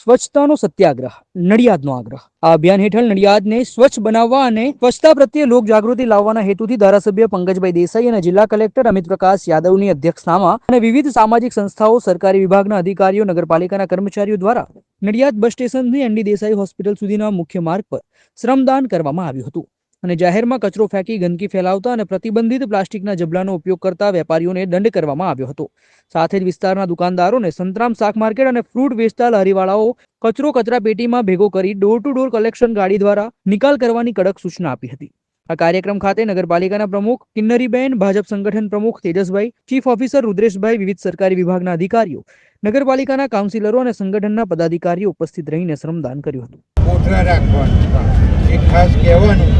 સ્વચ્છતાનો સત્યાગ્રહ, નડિયાદનો આગ્રહ. આ અભિયાન હેઠળ નડિયાદને સ્વચ્છ બનાવવા અને સ્વચ્છતા પ્રત્યે લોક જાગૃતિ લાવવાના હેતુથી ધારાસભ્ય પંકજભાઈ દેસાઈ અને જિલ્લા કલેક્ટર અમિત પ્રકાશ યાદવની અધ્યક્ષતામાં અને વિવિધ સામાજિક સંસ્થાઓ, સરકારી વિભાગના અધિકારીઓ, નગરપાલિકાના કર્મચારીઓ દ્વારા નડિયાદ બસ સ્ટેશનથી એનડી દેસાઈ હોસ્પિટલ સુધીના મુખ્ય માર્ગ પર શ્રમદાન કરવામાં આવ્યું હતું. અને જાહેરમાં કચરો ફેંકી ગંદકી ફેલાવતા અને પ્રતિબંધિત પ્લાસ્ટિકના જબલાનો ઉપયોગ કરતા વેપારીઓને દંડ કરવામાં આવ્યો હતો. સાથે જ વિસ્તારના દુકાનદારોને સંતરામ શાક માર્કેટ અને ફ્રૂટ વેચતા લારીવાળાઓ કચરો કચરા પેટીમાં ભેગો કરી ડોર ટુ ડોર કલેક્શન ગાડી દ્વારા નિકાલ કરવાની કડક સૂચના આપી હતી. આ કાર્યક્રમ ખાતે નગરપાલિકાના પ્રમુખ કિન્નરીબેન, ભાજપ સંગઠન પ્રમુખ તેજસભાઈ, ચીફ ઓફિસર રુદ્રેશભાઈ, વિવિધ સરકારી વિભાગના અધિકારીઓ, નગરપાલિકાના કાઉન્સિલરો અને સંગઠનના પદાધિકારીઓ ઉપસ્થિત રહીને શ્રમદાન કર્યું હતું. ખાસ કહેવાનું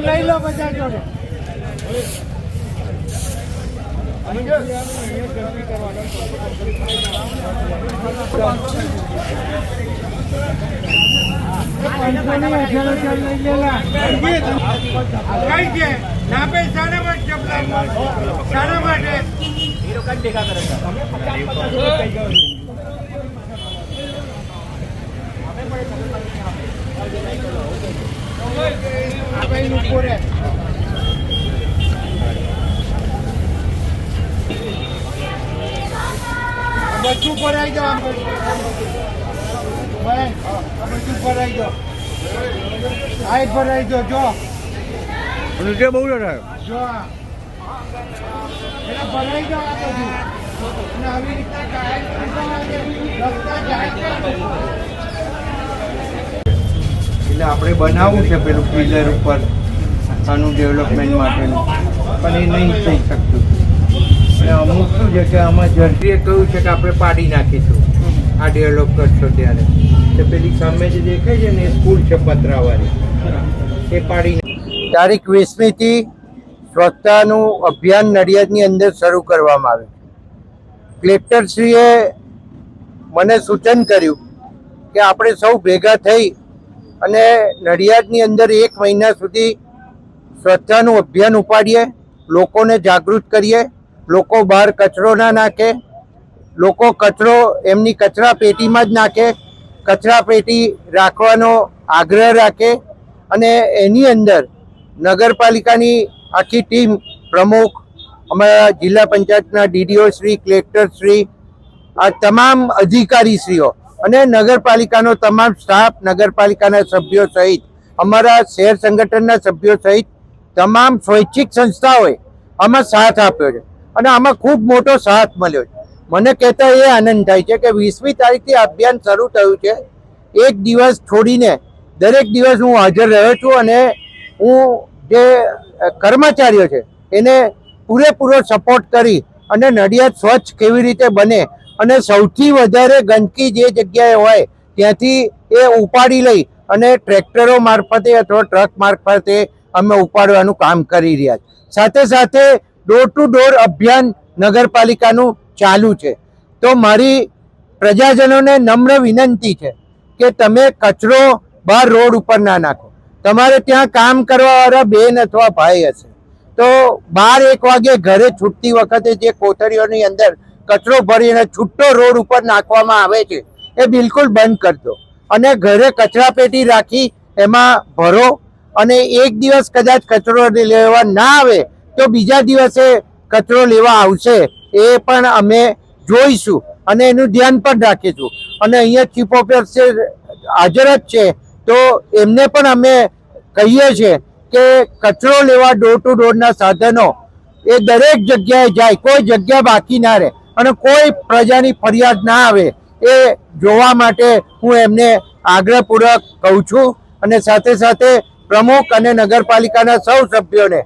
લઈ લો બધા જોડે કઈ છે નાપે શાના માટે ચપલા શાના માટે ઉપર રહે. આ બધું ભરાઈ જાઓ આમ બધું. ભાઈ, આ બધું ભરાઈ જાઓ. આ ભરાઈ જાઓ, જો નીચે બહુ જો એટલે. એટલે આપણે બનાવવું છે પેલું પિલર ઉપર આનું ડેવલપમેન્ટ માટેનું. પણ એ નહીં થઈ શકતું. અને અમુક શું છે કે આમાં જર્સીએ કહ્યું છે કે આપણે પાડી નાખીશું. આ ડેવલપ કરશો ત્યારે. તો પેલી સામે જે દેખાય છે ને એ સ્કૂલ છે પતરાવાળી. એ પાડી તારીખ વીસમીથી સ્વચ્છતાનું અભિયાન નડિયાદની અંદર શરૂ કરવામાં આવ્યું કલેક્ટરશ્રીએ મને સૂચન કર્યું કે આપણે સૌ ભેગા થઈ અને નડિયાદની અંદર એક મહિના સુધી સ્વચ્છતાનું અભિયાન ઉપાડીએ, લોકોને જાગૃત કરીએ, લોકો બહાર કચરો ના નાખે, લોકો કચરો એમની કચરા પેટીમાં જ નાખે, કચરા પેટી રાખવાનો આગ્રહ રાખે અને એની અંદર નગરપાલિકાની આખી ટીમ પ્રમુખ, અમારા જિલ્લા પંચાયતના ડીડીઓ શ્રી, કલેક્ટર શ્રી, આ તમામ અધિકારીશ્રીઓ અને નગરપાલિકાનો તમામ સ્ટાફ, નગરપાલિકાના સભ્યો સહિત, અમારા શહેર સંગઠનના સભ્યો સહિત તમામ સ્વૈચ્છિક સંસ્થાઓએ આમાં સાથ આપ્યો છે અને આમાં ખૂબ મોટો સાથ મળ્યો છે. મને કહેતા એ આનંદ થાય છે કે વીસમી તારીખથી અભિયાન શરૂ થયું છે. એક દિવસ છોડીને દરેક દિવસ હું હાજર રહ્યો છું અને હું જે કર્મચારીઓ છે, એને પૂરેપૂરો સપોર્ટ કરી અને નડિયાદ સ્વચ્છ કેવી રીતે બને અને સૌથી વધારે ગંદકી જે જગ્યાએ હોય, ત્યાંથી એ ઉપાડી લઈ અને ટ્રેક્ટરો મારફતે અથવા ટ્રક મારફતે અમે ઉપાડવાનું કામ કરી રહ્યા છે. સાથે સાથે ડોર ટુ ડોર અભિયાન નગરપાલિકાનું ચાલુ છે. તો મારી પ્રજાજનોને નમ્ર વિનંતી છે કે તમે કચરો બહાર રોડ ઉપર ના નાખો. તમારે ત્યાં કામ કરવાવાળા બેન અથવા ભાઈ હશે. તો બાર એક વાગે ઘરે છૂટતી વખતે જે કોથળીઓની અંદર કચરો ભરીને છૂટો રોડ ઉપર નાખવામાં આવે છે, એ બિલકુલ બંધ કરજો અને ઘરે કચરા પેટી રાખી એમાં ભરો અને એક દિવસ કદાચ કચરો લેવા ના આવે તો બીજા દિવસે કચરો લેવા આવશે, એ પણ અમે જોઈશું અને એનું ધ્યાન પણ રાખીશું. અને અહીંયા ચીફ ઓફિસર હાજર જ છે, તો એમને પણ અમે કહીએ છીએ કે કચરો લેવા ડોર ટુ ડોરના સાધનો એ દરેક જગ્યાએ જાય, કોઈ જગ્યા બાકી ના રહે અને કોઈ પ્રજાની ફરિયાદ ના આવે એ જોવા માટે હું એમને આગ્રહપૂર્વક કહું છું અને સાથે સાથે પ્રમુખ અને નગરપાલિકાના સૌ સભ્યોને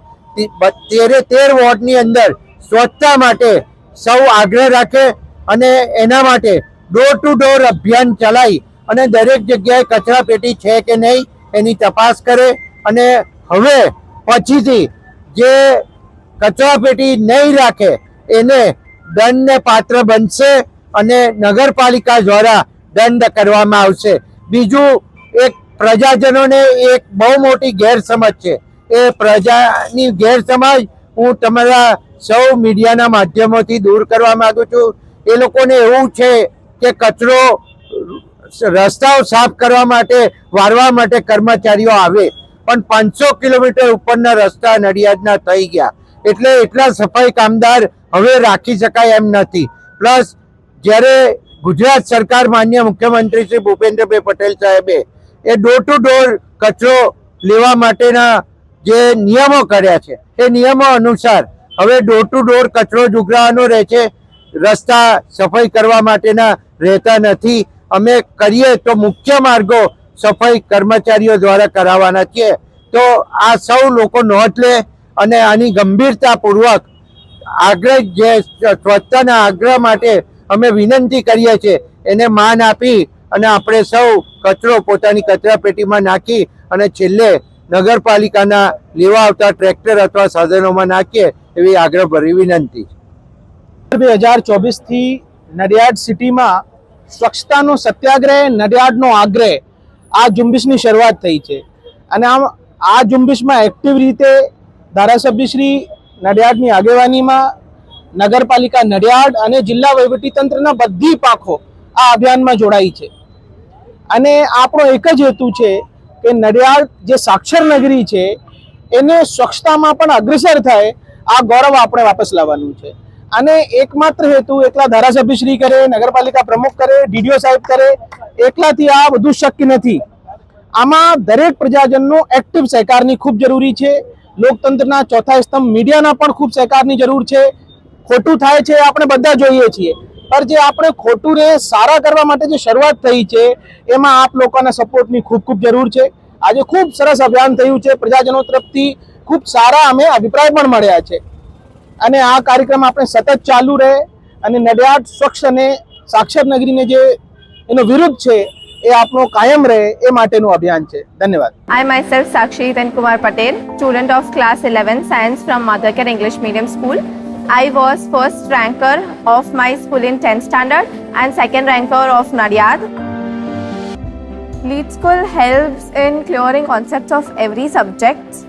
તેરે તેર વોર્ડની અંદર સ્વચ્છતા માટે સૌ આગ્રહ રાખે અને એના માટે ડોર ટુ ડોર અભિયાન ચલાવી અને દરેક જગ્યાએ કચરા પેટી છે કે નહીં એની તપાસ કરે અને હવે પછીથી જે કચરા પેટી નહીં રાખે, એને દંડને પાત્ર બનશે અને નગરપાલિકા દ્વારા દંડ કરવામાં આવશે. બીજું, એક પ્રજાજનોને એક બહુ મોટી ગેરસમજ છે. એ પ્રજાની ગેરસમજ હું તમારા સૌ મીડિયાના માધ્યમોથી દૂર કરવા માગું છું. એ લોકોને એવું છે કે કચરો રસ્તાઓ સાફ કરવા માટે, વારવા માટે કર્મચારીઓ આવે. પણ પાંચસો કિલોમીટર ઉપરના રસ્તા નડિયાદના થઈ ગયા. એટલે એટલા સફાઈ કામદાર હવે રાખી શકાય એમ નથી. પ્લસ, જ્યારે ગુજરાત સરકાર માન્ય મુખ્યમંત્રી શ્રી ભૂપેન્દ્રભાઈ પટેલ સાહેબે એ ડોર ટુ ડોર કચરો લેવા માટેના જે નિયમો કર્યા છે, એ નિયમો અનુસાર હવે ડોર ટુ ડોર કચરો જુગરાવાનો રહે છે. રસ્તા સફાઈ કરવા માટેના રહેતા નથી. અમે કરીએ તો મુખ્ય માર્ગો સફાઈ કર્મચારીઓ દ્વારા કરાવવાના છીએ. તો આ સૌ લોકો નોંધ લે અને આની ગંભીરતાપૂર્વક આગ્રહ જે સ્વચ્છતાના આગ્રહ માટે અમે વિનંતી કરીએ છીએ, એને માન આપી અને આપણે સૌ કચરો પોતાની કચરા પેટીમાં નાખી અને છેલ્લે નગરપાલિકાના લેવા આવતા ટ્રેક્ટર અથવા સાધનોમાં નાખીએ એવી આગ્રહભરી વિનંતી બે હજાર ચોવીસથી નડિયાદ સિટીમાં સ્વચ્છતાનો સત્યાગ્રહ, નડિયાદનો આગ્રહ, આ ઝુંબેશની શરૂઆત થઈ છે. અને આમ આ ઝુંબેશમાં એક્ટિવ રીતે ધારાસભ્યશ્રી નડિયાદની આગેવાનીમાં નગરપાલિકા નડિયાદ અને જિલ્લા વહીવટીતંત્રના બધી પાંખો આ અભિયાનમાં જોડાઈ છે. અને આપણો એક જ હેતુ છે કે નડિયાદ જે સાક્ષર નગરી છે, એને સ્વચ્છતામાં પણ અગ્રેસર થાય, આ ગૌરવ આપણે વાપસ લાવવાનું છે. અને એકમાત્ર હેતુ એકલા ધારાસભ્યશ્રી કરે, નગરપાલિકા પ્રમુખ કરે, ડીડીઓ સાહેબ કરે, એકલાથી આ બધું શક્ય નથી. આમાં દરેક પ્રજાજનનો એક્ટિવ સહકારની ખૂબ જરૂરી છે. લોકતંત્રના ચોથા સ્તંભ મીડિયાના પણ ખૂબ સહકારની જરૂર છે. ખોટું થાય છે આપણે બધા જોઈએ છીએ. પણ જે આપણે ખોટુંને સારા કરવા માટે જે શરૂઆત થઈ છે, એમાં આપ લોકોના સપોર્ટની ખૂબ ખૂબ જરૂર છે. આજે ખૂબ સરસ અભિયાન થયું છે. પ્રજાજનો તરફથી ખૂબ સારા અમે અભિપ્રાય પણ મળ્યા છે. અને આ કાર્યક્રમ આપણે સતત ચાલુ રહે અને નડિયાદ સ્વચ્છ અને સાક્ષર નગરીને જે એનો વિરુદ્ધ છે એ આપણો કાયમ રહે એ માટેનું અભિયાન છે ધન્યવાદ I myself Sakshi Hiren Kumar Patel, student of class 11 science from Mothercare English Medium School. I was first ranker of my school in 10th standard and second ranker of Nadiad. Lead School helps in clearing concepts of every subject.